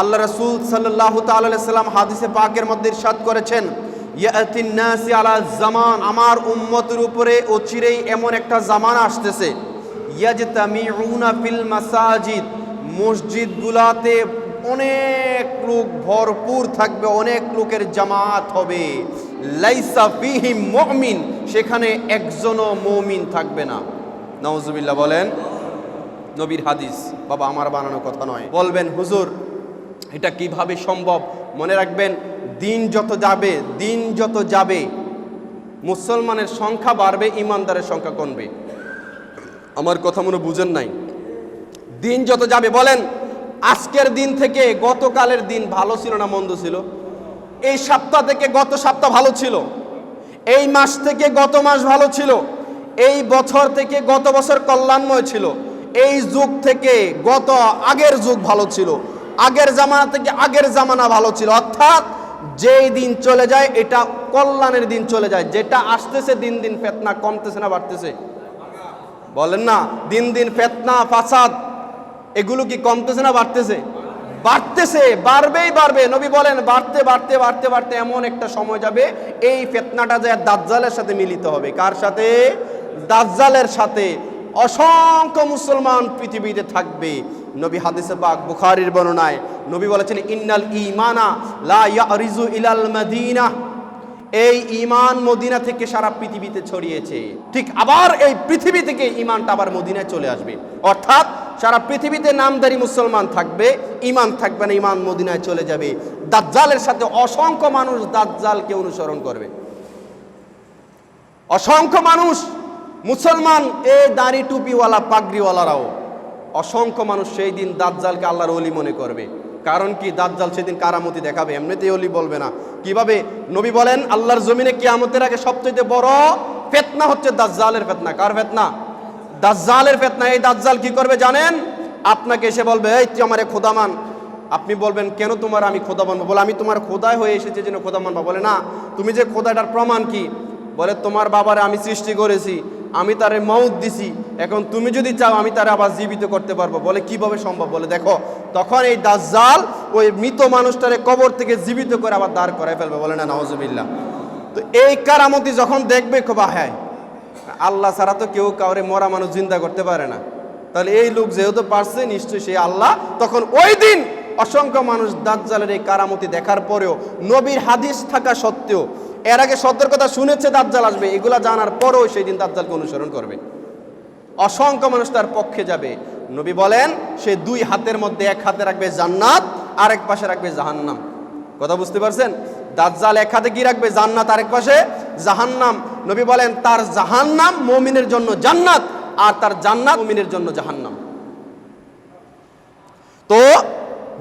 আল্লাহ রসুল সাল্লাহ তাল্লাম হাদিসে পাকের মধ্যে ইরশাদ করেছেন ইয়াতিন নাসি আলা জামান আমার উম্মতের উপরে অচিরেই এমন একটা জামান আসতেছে। ইয়াজতামিউনা ফিল মাসাজিদ মসজিদগুলাতে অনেক লোক ভরপুর থাকবে, অনেক লোকের জামাত হবে। লাইসা ফিহিম মুমিন সেখানে একজনও মুমিন থাকবে না। নওজুবিল্লাহ বলেন, নবীর হাদিস, বাবা, আমার বানানো কথা নয়। বলবেন, হুজুর এটা কীভাবে সম্ভব? মনে রাখবেন, দিন যত যাবে, দিন যত যাবে, মুসলমানের সংখ্যা বাড়বে, ইমানদারের সংখ্যা কমবে। আমার কথা মনে বুঝেন নাই। দিন যত যাবে, বলেন, আজকের দিন থেকে গতকালের দিন ভালো ছিল না মন্দ ছিল? এই সপ্তাহ থেকে গত সপ্তাহ ভালো ছিল? এই মাস থেকে গত মাস ভালো ছিল? এই বছর থেকে গত বছর কল্যাণময় ছিল? এই যুগ থেকে গত আগের যুগ ভালো ছিল? আগের জামানা থেকে আগের জামানা ভালো ছিল। অর্থাৎ যেই দিন চলে যায়, এটা কল্যাণের দিন চলে যায়। যেটা আসতেছে, দিন দিন ফেতনা কমতেছে না, বাড়তেছে। বলেন না, দিন দিন ফেতনা, ফাসাদ, এগুলো কি কমতেছে না, বাড়তেছে? বাড়তেছে, বাড়বেই বাড়বে। নবী বলেন, বাড়তে বাড়তে বাড়তে বাড়তে এমন একটা সময় যাবে, এই ফেতনাটা যায় দাজ্জালের সাথে মিলিত হবে। কার সাথে? দাজ্জালের সাথে। অসংখ্য মুসলমান পৃথিবীতে থাকবে। নবী হাদিসে পাক বুখারির বর্ণনায় নবী বলেছেন, ইন্নাল ইমানা লা ইয়ারিজু ইলাল মাদিনা। এই ইমান মদিনা থেকে সারা পৃথিবীতে ছড়িয়েছে। ঠিক আবার এই পৃথিবী থেকে ইমানটা আবার মদিনায় চলে আসবে। অর্থাৎ সারা পৃথিবীতে নামদারি মুসলমান থাকবে ইমান থাকবে না ইমান মদিনায় চলে যাবে। দাজ্জালের সাথে অসংখ্য মানুষ দাজ্জালকে অনুসরণ করবে। অসংখ্য মানুষ মুসলমান, এ দাড়ি টুপিওয়ালা, পাগড়িওয়ালারাও। অসংখ্য মানুষ সেই দিন দাজ্জালকে আল্লাহর অলি মনে করবে। কারণ কি? দাজ্জাল সেদিন কারামতি দেখাবে। এমনিতেই অলি বলবে না। কীভাবে? নবী বলেন, আল্লাহর জমিনে কিয়ামতের আগে সবচেয়ে বড় ফেতনা হচ্ছে দাজ্জালের ফেতনা। কার ফেতনা? দাজ্জালের ফেতনা। এই দাজ্জাল কি করবে জানেন? আপনাকে এসে বলবে, এই, তুই আমার খোদা মান আপনি বলবেন, কেন তোমার আমি খোদা মানবো? বলে, আমি তোমার খোদায় হয়ে এসেছি যেন খোদা মানবো। বলে, না, তুমি যে খোদাটার প্রমাণ কি? বলে, তোমার বাবারে আমি সৃষ্টি করেছি। আমি তারে মৌত দিছি। এখন তুমি যদি চাও আমি তারে আবার জীবিত করতে পারব, বলে কীভাবে সম্ভব? বলে দেখো, তখন এই দাজ্জাল ওই মৃত মানুষটারে কবর থেকে জীবিত করে আবার দাঁড় করায় ফেলবে, বলে না নওয়াজুবিল্লাহ তো এই কারামতি যখন দেখবে, খুব হ্যাঁ আল্লাহ ছাড়া তো কেউ কাউরে মরা মানুষ জিন্দা করতে পারে না। তাহলে এই লোক যেহেতু পারছে, নিশ্চয়ই সে আল্লাহ, তখন ওই দিন অসংখ্য মানুষ দাজ্জালের এই কারামতি দেখার পরেও, নবীর হাদিস থাকা সত্ত্বেও, এর আগে সতর্কতা শুনেছে দাজ্জাল আসবে, এগুলা জানার পরেও সেই দিন দাজ্জালকে অনুসরণ করবে। অসংখ্য মানুষ তার পক্ষে যাবে। নবী বলেন, সে দুই হাতের মধ্যে এক হাতে রাখবে জান্নাত আর এক পাশে রাখবে জাহান্নাম। কথা বুঝতে পারছেন? দাজ্জাল এক হাতে কি রাখবে জান্নাত, আরেক পাশে জাহান্নাম? নবী বলেন, তার জাহান্নাম মমিনের জন্য জান্নাত, আর তার জান্নাত মমিনের জন্য জাহান্নাম। তো,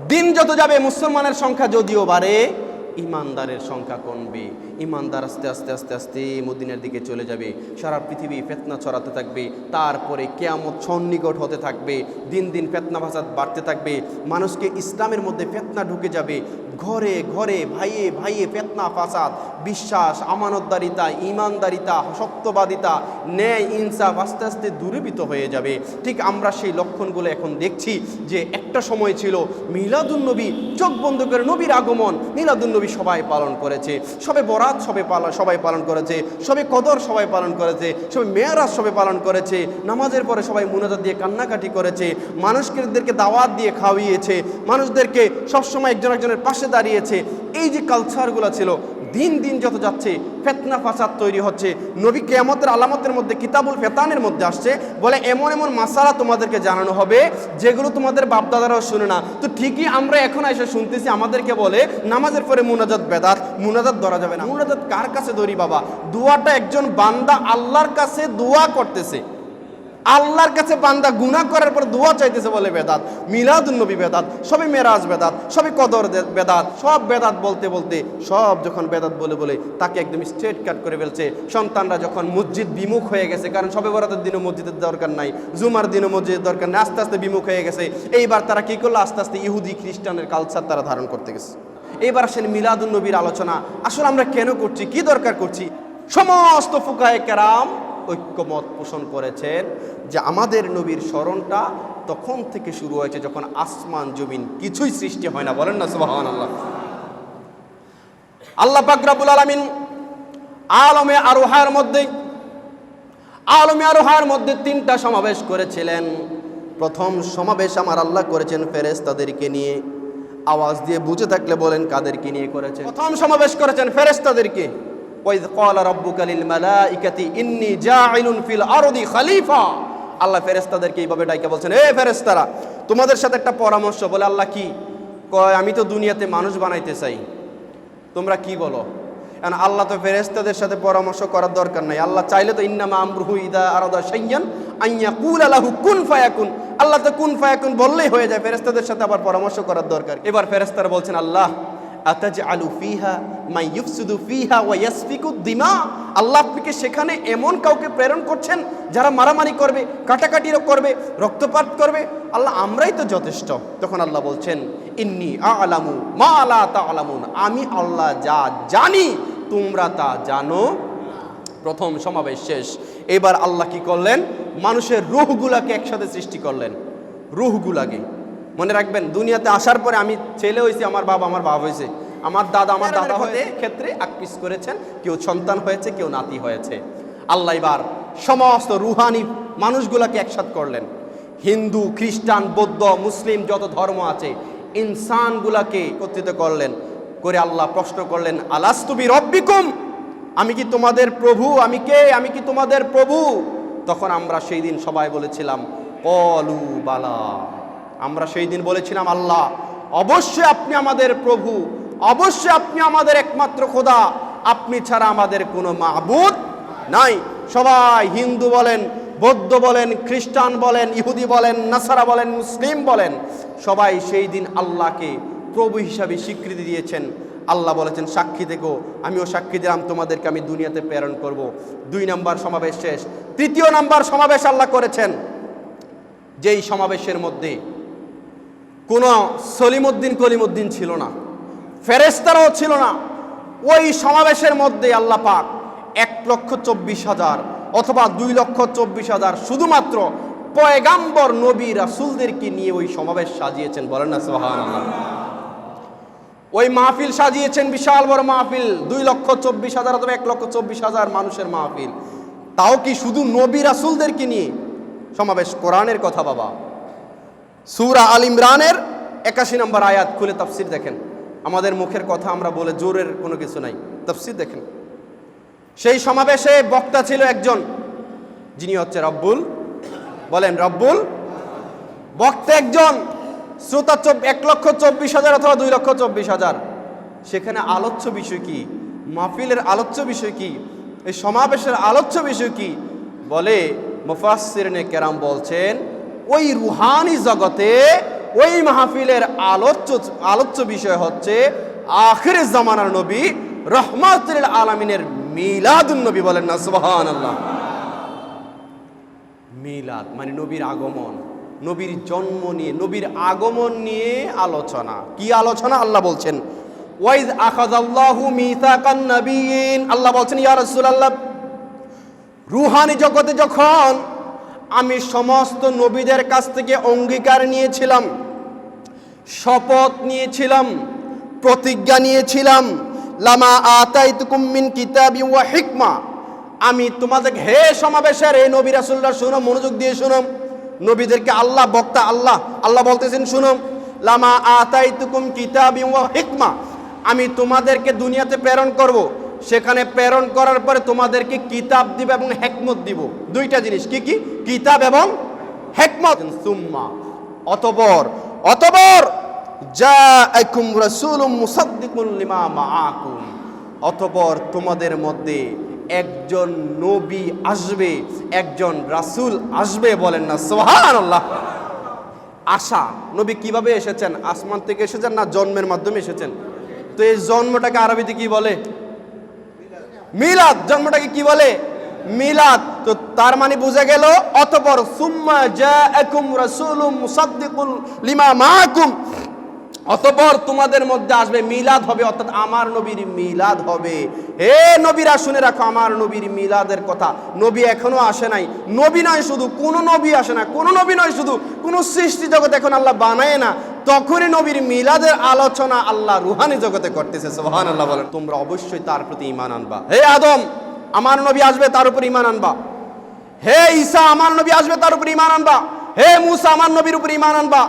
দিন যত যাবে, মুসলমানের সংখ্যা যদিও বাড়ে, ইমানদারের সংখ্যা কমবে। ইমানদার আস্তে আস্তে আস্তে আস্তে মদিনের দিকে চলে যাবে। সারা পৃথিবী ফেতনা ছড়াতে থাকবে। তারপরে কেয়ামত সন্নিকট হতে থাকবে। দিন দিন ফেতনা ভাষা বাড়তে থাকবে। মানুষকে ইসলামের মধ্যে ফেতনা ঢুকে যাবে। ঘরে ঘরে, ভাইয়ে ভাইয়ে পেতনা ফাসাদ, বিশ্বাস, আমানতদারিতা ইমানদারিতা সত্যবাদিতা, ন্যায়, ইনসাফ আস্তে আস্তে দূরীভূত হয়ে যাবে। ঠিক আমরা সেই লক্ষণগুলো এখন দেখছি যে একটা সময় ছিল মিলাদুন্নবী চোখ বন্ধ করে নবীর আগমন, মিলাদুন্নবী সবাই পালন করেছে। সবে বরাত সবে পালন সবাই পালন করেছে, সবে কদর সবাই পালন করেছে, সবে মেয়ারাজ সবে পালন করেছে, নামাজের পরে সবাই মুনাজাত দিয়ে কান্নাকাটি করেছে মানুষদেরকে দাওয়াত দিয়ে খাওয়িয়েছে, মানুষদেরকে সবসময় একজন একজনের পাশে দাঁড়িয়েছে। এই যে কালচারগুলো ছিল, দিন দিন যত যাচ্ছে, ফেতনা ফাসাদ তৈরি হচ্ছে। নবী কেয়ামতের আলামতের মধ্যে, কিতাবুল ফেতানের মধ্যে আসছে। বলে এমন এমন মাসালা তোমাদেরকে জানানো হবে, যেগুলো তোমাদের বাপদাদারাও শুনে না। তো ঠিকই আমরা এখন এসে শুনতেছি, আমাদেরকে বলে, নামাজের পরে মুনাজাত বেদাত, মুনাজাত ধরা যাবে না। মুনাজাত কার কাছে ধরি বাবা? দুয়াটা একজন বান্দা আল্লাহর কাছে দোয়া করতেছে। আল্লাহর কাছে বান্দা গুনাহ করার পর দোয়া চাইতেছে বলে বেদাত। মিলাদুন নবী বেদাত, সবই মেরাজ বেদাত, সবই কদর বেদাত, সব বেদাত বলতে বলতে, সব যখন বেদাত বলে বলে তাকে একদম স্ট্রেট কাট করে ফেলছে। সন্তানরা যখন মসজিদ বিমুখ হয়ে গেছে, কারণ সবে বরাতের দিনও মসজিদের দরকার নাই, জুমার দিনও মসজিদের দরকার নাই, আস্তে আস্তে বিমুখ হয়ে গেছে। এইবার তারা কি করল? আস্তে আস্তে ইহুদি খ্রিস্টানের কালচার তারা ধারণ করতে গেছে। এবার আসেন মিলাদুন নবীর আলোচনা, আসলে আমরা কেন করছি? কি দরকার করছি? সমস্ত ফুকায়ে কেরাম ঐক্যমত পোষণ করেছেন যে আমাদের নবীর স্মরণটা তখন থেকে শুরু হয়েছে যখন আসমান, জমিন কিছুই সৃষ্টি হয় না। বলেন না সুবাহান আল্লাহ আল্লাহ পাকরাবুল আলমিন আলমে আরোহার মধ্যে, আলমে আরোহার মধ্যে তিনটা সমাবেশ করেছিলেন। প্রথম সমাবেশ আমার আল্লাহ করেছেন ফেরেস তাদেরকে নিয়ে। আওয়াজ দিয়ে বুঝে থাকলে বলেন কাদেরকে নিয়ে করেছেন? প্রথম সমাবেশ করেছেন ফেরেস তাদেরকে ওয়াইদ ক্বালা রাব্বুকা লিল মালাইকাতি, ইন্নী জাইলুন ফিল আরদি খলিফা। আল্লাহ ফেরেশতাদেরকে এইভাবে ডাইকে বলছেন, এ ফেরেশতারা, তোমাদের সাথে একটা পরামর্শ বলে আল্লাহ কি? কয়, আমি তো দুনিয়াতে মানুষ বানাইতে চাই। তোমরা কি বলো? কারণ আল্লাহ তো ফেরেস্তাদের সাথে পরামর্শ করার দরকার নাই। আল্লাহ চাইলে তো, ইন্নামা আমরুহু ইদা আরাদা শাইয়ান আইয়া কুল আলাহু কুন ফায়াকুন। আল্লাহ তো কুন ফায়াকুন বললেই হয়ে যায় ফেরেস্তাদের সাথে আবার পরামর্শ করার দরকার। এবার ফেরেস্তারা বলছেন, আল্লাহ আতাজ আলু ফিহা মাই ইউফসিদু ফিহা ওয়া ইয়াসফিকু দিমা। আল্লাহ আপনাকে সেখানে এমন কাউকে প্রেরণ করছেন যারা মারামারি করবে, কাটাকাটিরও করবে, রক্তপাত করবে। আল্লাহ আমরাই তো যথেষ্ট। তখন আল্লাহ বলছেন, ইন্নি আলামু মা আলা তা আলামুন আমি আল্লাহ যা জানি, তোমরা তা জানো। প্রথম সমাবেশ শেষ। এবার আল্লাহ কি করলেন? মানুষের রুহগুলাকে একসাথে সৃষ্টি করলেন। রুহগুলাকে। মনে রাখবেন দুনিয়াতে আসার পরে আমি ছেলে হয়েছি আমার বাবা আমার বাবা হয়েছে। আমার দাদা আমার দাদা হতে ক্ষেত্রে আকপিস করেছেন কেউ সন্তান হয়েছে কেউ নাতি হয়েছে। আল্লাহ এবার সমস্ত রুহানি মানুষগুলাকে একসাথ করলেন। হিন্দু খ্রিস্টান বৌদ্ধ মুসলিম যত ধর্ম আছে ইনসানগুলাকে একত্রিত করলেন। করে আল্লাহ প্রশ্ন করলেন আলাস্তুবি রব্বিকুম আমি কি তোমাদের প্রভু? আমি কে? আমি কি তোমাদের প্রভু? তখন আমরা সেই দিন সবাই বলেছিলাম কলু বালা। আমরা সেই দিন বলেছিলাম, আল্লাহ, অবশ্যই আপনি আমাদের প্রভু, অবশ্যই আপনি আমাদের একমাত্র খোদা, আপনি ছাড়া আমাদের কোনো মাহবুদ নাই। সবাই হিন্দু বলেন, বৌদ্ধ বলেন, খ্রিস্টান বলেন, ইহুদি বলেন, নাসারা বলেন, মুসলিম বলেন, সবাই সেই দিন আল্লাহকে প্রভু হিসাবে স্বীকৃতি দিয়েছেন। আল্লাহ বলেছেন, সাক্ষী দেখো, আমিও সাক্ষী দিলাম, তোমাদেরকে আমি দুনিয়াতে প্রেরণ করব। দুই নাম্বার সমাবেশ শেষ। তৃতীয় নাম্বার সমাবেশ আল্লাহ করেছেন। যেই সমাবেশের মধ্যে কোনো সলিমুদ্দিন কলিমুদ্দিন ছিল না। ফেরেস্তারাও ছিল না। ওই সমাবেশের মধ্যে আল্লাহ পাক এক লক্ষ চব্বিশ হাজার অথবা দুই লক্ষ চব্বিশ হাজার শুধুমাত্র পয়গাম্বর নবী রাসুলদেরকে নিয়ে ওই সমাবেশ সাজিয়েছেন। বলেন না সোহান ওই মাহফিল সাজিয়েছেন বিশাল বড় মাহফিল, দুই লক্ষ চব্বিশ হাজার অথবা এক লক্ষ চব্বিশ হাজার মানুষের মাহফিল। তাও কি শুধু নবী রাসুলদেরকে নিয়ে সমাবেশ? কোরআনের কথা বাবা। সুরা আল ইমরানের একাশি নম্বর আয়াত খুলে তাফসির দেখেন। আমাদের মুখের কথা আমরা বলে জোরের কোনো কিছু নাই। তাফসির দেখেন। সেই সমাবেশে বক্তা ছিল একজন, যিনি হচ্ছে রব্বুল, বলেন রব্বুল, বক্তা একজন, শ্রোতা এক লক্ষ চব্বিশ হাজার অথবা দুই লক্ষ চব্বিশ হাজার। সেখানে আলোচ্য বিষয় কি? মাহফিলের আলোচ্য বিষয় কি? এই সমাবেশের আলোচ্য বিষয় কি? বলে মুফাসসিরনে কেরাম বলছেন ওই রুহানি জগতে ওই মাহফিলের আলোচ্য আলোচ্য বিষয় হচ্ছে আখের জামানার নবী রহমাতুল আলমিনের মিলাদুন নবী বলেন না সুবহান আল্লাহ মিলাদ মানে নবীর আগমন, নবীর জন্ম নিয়ে, নবীর আগমন নিয়ে আলোচনা। কি আলোচনা? আল্লাহ বলছেন, ওয়াইজ আখাযাল্লাহু মিসাকান নবিয়িন আল্লাহ বলছেন, ইয়া রাসূলুল্লাহ, রুহানি জগতে যখন আমি সমস্ত নবীদের কাছ থেকে অঙ্গীকার নিয়েছিলাম, শপথ নিয়েছিলাম, প্রতিজ্ঞা নিয়েছিলাম। লামা আতাইতুকুম মিন কিতাবি ওয়া হিকমা। আমি তোমাদের হে সমাবেশের এই নবী রাসূলরা শুনো, মনোযোগ দিয়ে শুনো। নবীদেরকে আল্লাহ, বক্তা আল্লাহ আল্লাহ বলতেছেন শুনো। লামা আতাইতুকুম কিতাবি ওয়া হিকমা। আমি তোমাদেরকে দুনিয়াতে প্রেরণ করব। সেখানে প্রেরণ করার পরে তোমাদেরকে কিতাব দিব এবং হেকমত দিব। দুইটা জিনিস, কি কি? কিতাব এবং হেকমত। সুম্মা, অতপর অতপর যা একুম রসুলুম মুসাদ্দিকুল লিমা মাআকুম। অতপর তোমাদের মধ্যে একজন নবী আসবে, একজন রাসূল আসবে বলেন না, সুবহানাল্লাহ। আশা, নবী কীভাবে এসেছেন? আসমান থেকে এসেছেন না জন্মের মাধ্যমে এসেছেন? তো এই জন্মটাকে আরবিতে কি বলে? মিলাদ, জন্মটাকে কি বলে? মিলাদ। তো তার মানে বুঝে গেল, অতপর, সুম্মা জাআকুম রাসূলুম মুসাদ্দিকুল লিমা মাআকুম। অতপর তোমাদের মধ্যে আসবে মিলাদ হবে, অর্থাৎ আমার নবীর মিলাদ হবে। হে নবীরা, শুনে রাখো, আমার নবীর মিলাদের কথা। নবী এখনও আসে নাই। নবী নয় শুধু, কোনো নবী আসে না। কোনো নবী নয় শুধু, কোনো সৃষ্টি জগৎ এখন আল্লাহ বানায় না। তখনই নবীর মিলাদের আলোচনা আল্লাহ রুহানি জগতে করতেছে সোহান আল্লাহ বলেন। তোমরা অবশ্যই তার প্রতি ইমান আনবা। হে আদম, আমার নবী আসবে, তার উপর ইমান আনবা। হে ঈসা, আমার নবী আসবে, তার উপর ইমান আনবা। হে মুসা, আমার নবীর উপর ইমান আনবা।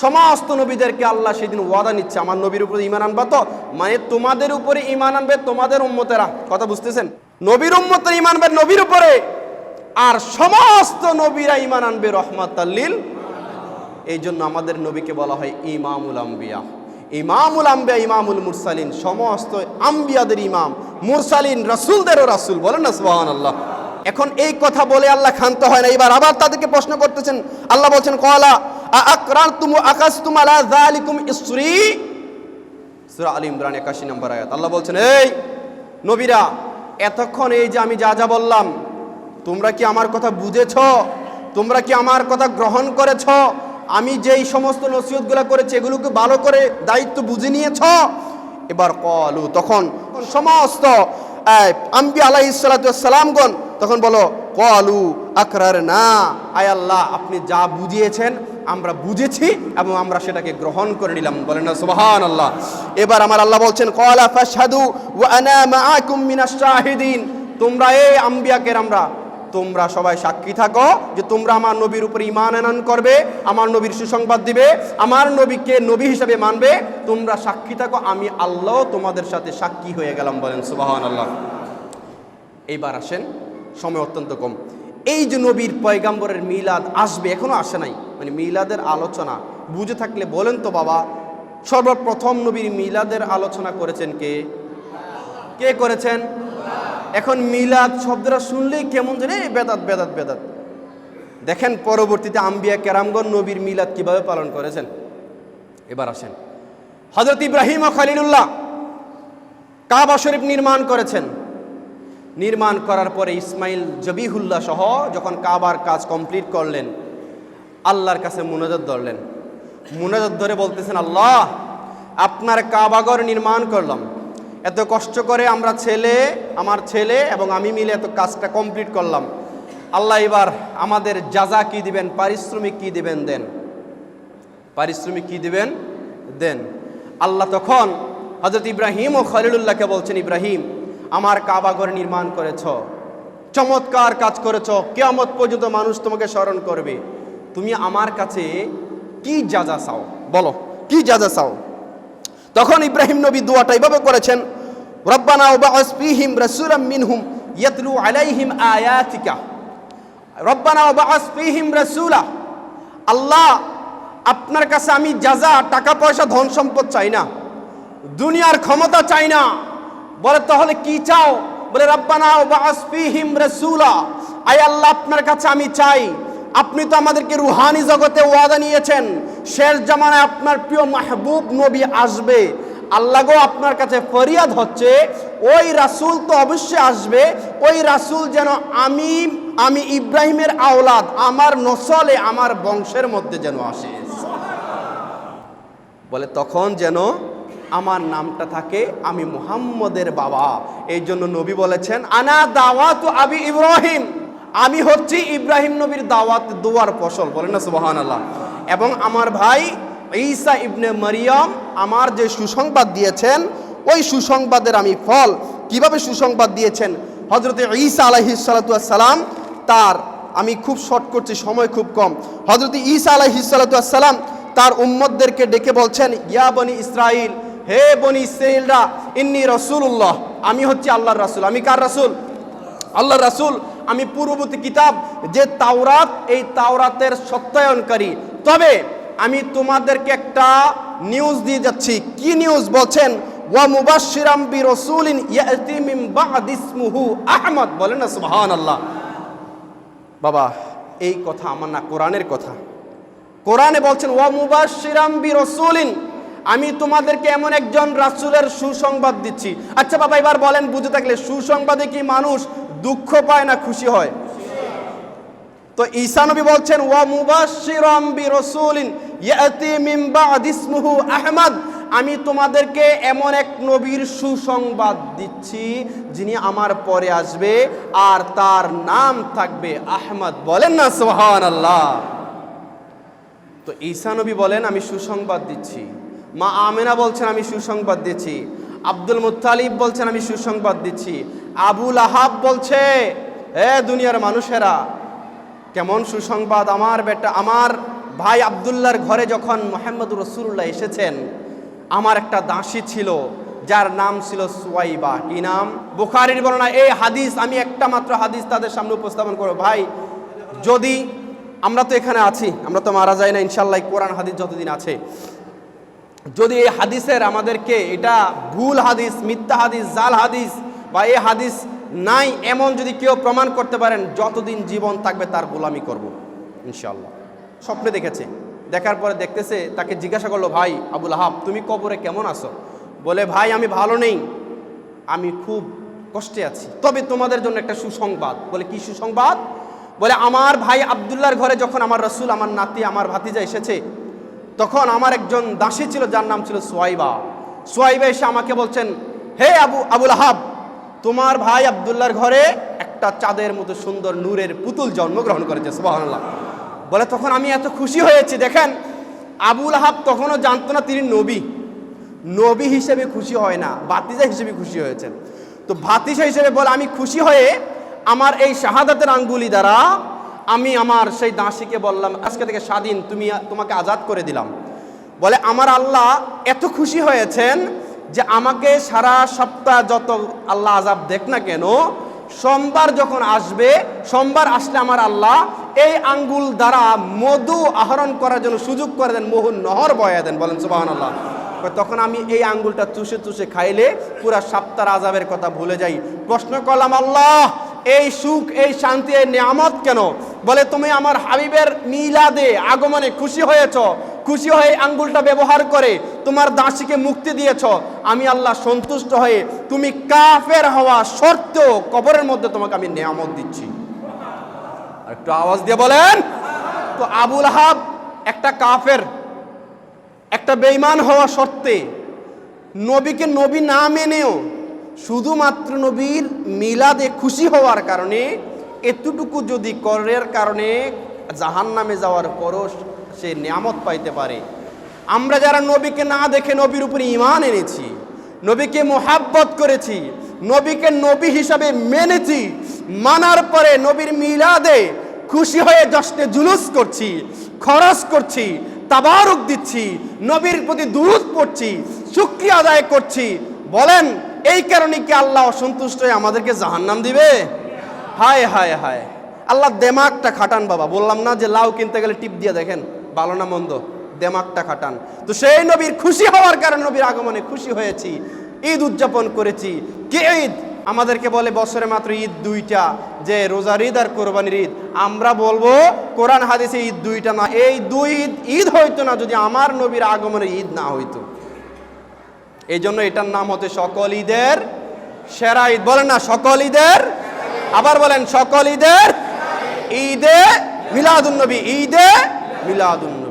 সমস্ত নবীদেরকে আল্লাহ সেদিন ওয়াদা নিচ্ছে, আমার নবীর উপরে ইমান আনবা তো? মানে তোমাদের উপরে ইমান আনবে তোমাদের উম্মতেরা। কথা বুঝতেছেন? নবীর উম্মতের ইমান আনবে নবীর উপরে। আর সমস্ত নবীরা ইমান আনবে রহমাত আল্লিল এই জন্য আমাদের নবীকে বলা হয় ইমামুল আম্বিয়া। ইমামুল আম্বিয়া, ইমামুল মুরসালিন, সমস্ত আম্বিয়াদের ইমাম, মুরসালিন, রাসূলদেরও রাসূল। বলেন না সোহান আল্লাহ এখন এই কথা বলে আল্লাহ ক্ষান্ত হয় না। এবার আবার তাদেরকে প্রশ্ন করতেছেন। আল্লাহ বলছেন, কলা আকরারতুম আকাশতুম আলা যালিকুম ইসরি? সূরা আলী ইমরান 81 নম্বর আয়াত। আল্লাহ বলছেন, এই নবীরা, এতক্ষণ এই যে আমি যা যা বললাম, তোমরা কি আমার কথা বুঝেছ? তোমরা কি আমার কথা গ্রহণ করেছ? আমি যেই সমস্ত নসিহতগুলো করেছি, এগুলোকে ভালো করে দায়িত্ব বুঝে নিয়েছ? এবার কলু, তখন সমস্ত আম্বি আলাইসালামগণ তখন বলো, কলু আকরার না আয় আল্লাহ, আপনি যা বুঝিয়েছেন, আমরা বুঝেছি এবং আমরা সেটাকে গ্রহণ করে নিলাম। বলেন না সুবহান আল্লাহ এবার আমার আল্লাহ বলছেন, কলা ফাশহাদু ওয়া আনা মাআকুম মিনাশ শাহিদিন। তোমরা এই আম্বিয়াকের আমরা তোমরা সবাই সাক্ষী থাকো যে তোমরা আমার নবীর উপরে ইমান আনয়ন করবে, আমার নবীর সুসংবাদ দিবে, আমার নবীকে নবী হিসাবে মানবে। তোমরা সাক্ষী থাকো, আমি আল্লাহ তোমাদের সাথে সাক্ষী হয়ে গেলাম বলেন সুবাহান আল্লাহ এইবার আসেন, সময় অত্যন্ত কম। এই যে নবীর পয়গাম্বরের মিলাদ আসবে, এখনও আসে নাই। মানে মিলাদের আলোচনা, বুঝে থাকলে বলেন তো বাবা, সর্বপ্রথম নবীর মিলাদের আলোচনা করেছেন কে? কে করেছেন? এখন মিলাদ শব্দটা শুনলেই কেমন জানে বেদাত বেদাত বেদাত। দেখেন পরবর্তীতে আম্বিয়া কেরামগণ নবীর মিলাদ কীভাবে পালন করেছেন? এবার আসেন। হজরত ইব্রাহিম ও খালিলুল্লাহ কাবা শরীফ নির্মাণ করেছেন। নির্মাণ করার পরে ইসমাইল জবিহুল্লাহ সহ যখন কাবার কাজ কমপ্লিট করলেন, আল্লাহর কাছে মুনাজাত ধরলেন। মুনাজাত ধরে বলতেছেন, আল্লাহ, আপনার কাবাগর নির্মাণ করলাম। এত কষ্ট করে আমরা ছেলে, আমার ছেলে এবং আমি মিলে এত কাজটা কমপ্লিট করলাম। আল্লাহ এবার আমাদের যা যা কি দিবেন, পারিশ্রমিক কি দিবেন দেন। পারিশ্রমিক কি দিবেন? দেন। আল্লাহ তখন হজরত ইব্রাহিম ও খলিলুল্লাহকে বলছেন, ইব্রাহিম, আমার কাবাঘর নির্মাণ করেছ, চমৎকার কাজ করেছ, কেয়ামত পর্যন্ত মানুষ তোমাকে স্মরণ করবে। তুমি আমার কাছে কি যা চাও, বলো, কি যা চাও? তখন ইব্রাহিম নবী দোয়াটা এইভাবে করেছেন রব্বানা ওবাস ফিহিম রাসূলাম মিনহুম ইয়াতলু আলাইহিম আয়াতিকা। রব্বানা ওবাস ফিহিম রাসূলা, আল্লাহ আপনার কাছে আমি যাজা টাকা পয়সা, ধন সম্পদ চাই না, দুনিয়ার ক্ষমতা চাই না, বলে তাহলে কি চাও? বলে রব্বানা ওবাস ফিহিম রাসূলা, আয় আল্লাহ আপনার কাছে আমি চাই। আপনি তো আমাদেরকে রুহানি জগতে ওয়াদা নিয়েছেন, শেষ জামানায় আপনার প্রিয় মাহবুব নবী আসবে। আল্লাহ আপনার কাছে ফরিয়াদ হচ্ছে, ওই রাসূল তো অবশ্যই আসবে, ওই রাসূল যেন আমি আমি ইব্রাহিমের আওলাদ, আমার নসলে, আমার বংশের মধ্যে যেন আসে। বলে তখন যেন আমার নামটা থাকে, আমি মুহাম্মদের বাবা। এই জন্য নবী বলেছেন, আনা দাওয়াত আবি ইব্রাহিম। আমি হচ্ছি ইব্রাহিম নবীর দাওয়াত দোয়ার ফসল, বলেন না সুবাহান আল্লাহ এবং আমার ভাই ঈসা ইবনে মারিয়াম আমার যে সুসংবাদ দিয়েছেন, ওই সুসংবাদের আমি ফল। কীভাবে সুসংবাদ দিয়েছেন? হজরতে ঈসা আলাইহিসালাম তার, আমি খুব শর্ট করছি, সময় খুব কম। হজরত ঈসা আলাইহিসালাম তার উম্মদদেরকে ডেকে বলছেন, ইয়া বনি ইসরাইল হে বনি ইসরাইলরা ইন্নি রসুল্লাহ আমি হচ্ছি আল্লাহর রাসূল। আমি কার রাসূল? আল্লাহর রাসুল। আমি পূর্ববর্তী কিতাব, যে তাওরাত, এই তাওরাতের সত্যায়নকারী। তবে আমি তোমাদেরকে একটা নিউজ দিয়ে যাচ্ছি। কি নিউজ বলছেন? ওয়া মুবাশশিরাম বি রাসূলিন ইয়াতি মিন বা'দ ইসমুহু আহমদ। বলেন না, সুবহানাল্লাহ। বাবা, এই কথা আমার না, কোরআনের কথা। কোরআনে বলছেন, ওয়া মুবাশশিরাম বি রাসূলিন আমি তোমাদেরকে এমন একজন রাসূলের সুসংবাদ দিচ্ছি। আচ্ছা বাবা, এবার বলেন, বুঝে থাকলে, সুসংবাদে কি মানুষ দুঃখ পায় না খুশি হয়? তো ঈসা নবী বলছেন, ওয়া মুবাশশিরাম বি রাসূলিন আহমদ। আমি তোমাদেরকে এমন এক নবীর সুসংবাদ দিচ্ছি, যিনি আমার পরে আসবে আর তার নাম থাকবে আহমদ। বলেন না, সুবহানাল্লাহ। তো ঈসা নবী বলেন, আমি সুসংবাদ দিচ্ছি। মা আমেনা বলছেন, আমি সুসংবাদ দিচ্ছি। আব্দুল মুত্তালিব বলছেন, আমি সুসংবাদ দিচ্ছি। আবুল আহাব বলছে, এ দুনিয়ার মানুষেরা, কেমন সুসংবাদ আমার বেটা, আমার ভাই আবদুল্লাহর ঘরে যখন মোহাম্মদ রসুল্লাহ এসেছেন, আমার একটা দাসী ছিল, যার নাম ছিল সুয়াইবা। কি নাম? বুখারির বর্ণনা, এই হাদিস, আমি একটা মাত্র হাদিস তাদের সামনে উপস্থাপন করব। ভাই, যদি আমরা তো এখানে আছি, আমরা তো মারা যাই না ইনশাল্লাহ কোরআন হাদিস যতদিন আছে। যদি এই হাদিসের আমাদেরকে এটা ভুল হাদিস, মিথ্যা হাদিস, জাল হাদিস বা এই হাদিস নাই, এমন যদি কেউ প্রমাণ করতে পারেন, যতদিন জীবন থাকবে তার গোলামি করব ইনশাল্লাহ স্বপ্নে দেখেছে। দেখার পরে দেখতেছে, তাকে জিজ্ঞাসা করল, ভাই, আবুল আহাব, তুমি কবরে কেমন আছো? বলে, ভাই, আমি ভালো নেই। আমি খুব কষ্টে আছি। তবে তোমাদের জন্য একটা সুসংবাদ। বলে, কি সুসংবাদ? বলে, আমার ভাই আবদুল্লাহর ঘরে যখন আমার রসুল, আমার নাতি, আমার ভাতিজা এসেছে, তখন আমার একজন দাসী ছিল, যার নাম ছিল সোয়াইবা। সোয়াইবা এসে আমাকে বলছেন, হে আবু, আবুল আহাব, তোমার ভাই আবদুল্লাহর ঘরে একটা চাঁদের মতো সুন্দর নূরের পুতুল জন্মগ্রহণ করেছে, সুবহানাল্লাহ। বলে, তখন আমি এত খুশি হয়েছি, দেখেন আবুল আহাব তখনও জানতো না তিনি নবী। নবী হিসেবে খুশি হয় না বাতিজা হিসেবে খুশি হয়েছেন। তো ভাতিজা হিসেবে বলে, আমি খুশি হয়ে আমার এই শাহাদাতের আঙ্গুলি দ্বারা আমি আমার সেই দাসীকে বললাম, আজকে থেকে স্বাধীন, তুমি তোমাকে আজাদ করে দিলাম। বলে, আমার আল্লাহ এত খুশি হয়েছেন যে আমাকে সারা সপ্তাহ যত আল্লাহ আজাব দেখ না কেন সোমবার যখন আসবে, সোমবার আসলে আমার আল্লাহ এই আঙ্গুল দ্বারা মধু আহরণ করার জন্য সুযোগ করে দেন মোহন নহর বয়া দেন, বলেন সুবাহ আল্লাহ তখন আমি এই আঙ্গুলটা চুষে চুষে খাইলে পুরা সপ্তাহ আজাবের কথা ভুলে যাই। প্রশ্ন করলাম, আল্লাহ, এই সুখ, এই শান্তি, এই নিয়ামত কেন? বলে, তুমি আমার হাবিবের মিলাদে আগমনে খুশি হয়েছ। খুশি হয়ে আঙ্গুলটা ব্যবহার করে তোমার দাসীকে মুক্তি দিয়েছ। আমি আল্লাহ সন্তুষ্ট হয়ে তুমি কাফের হওয়া সত্ত্বেও কবরের মধ্যে তোমাকে আমি নিয়ামত দিচ্ছি। একটু আওয়াজ দিয়ে বলেন, তো আবুল হাব একটা কাফের, একটা বেইমান হওয়া সত্ত্বে নবীকে নবী না মেনেও শুধুমাত্র নবীর মিলাদে খুশি হওয়ার কারণে, এতটুকু যদি করের কারণে জাহান নামে যাওয়ার পরও সে নিয়ামত পাইতে পারে। আমরা যারা নবীকে না দেখে নবীর উপরে ইমান এনেছি, নবীকে মোহাব্বত করেছি, নবীকে নবী হিসাবে মেনেছি, মানার পরে নবীর মিলাদে খুশি হয়ে জশ্নে জুলুস করছি, খরচ করছি, তাবারক দিচ্ছি, নবীর প্রতি দুরুদ পড়ছি, শুক্রিয়া আদায় করছি, বলেন, এই কারণে কি আল্লাহ অসন্তুষ্ট হয়ে আমাদেরকে জাহান্নাম দিবে? হায় হায় হায়। আল্লাহ দেমাগটা খাটান বাবা, বললাম না যে লাউ কিনতে গেলে টিপ দিয়ে দেখেন। ভালো না মন্দ? দেমাগটা খাটান। তো সেই নবীর খুশি হওয়ার কারণে নবীর আগমনে খুশি হয়েছি। ঈদ উদযাপন করেছি। কে ঈদ? আমাদেরকে বলে বছরে মাত্র ঈদ দুইটা। যে রোজার ঈদ আর কোরবানির ঈদ। আমরা বলব, কোরআন হাদিসে ঈদ দুইটা না। এই দুই ঈদ ঈদ হইতো না যদি আমার নবীর আগমনে ঈদ না হইতো। এই জন্য এটার নাম হতে সকল ঈদের সেরা ঈদ। বলেন না, সকল ঈদের? আবার বলেন, সকল ঈদের ঈদে মিলাদুন নবী, ঈদে মিলাদুন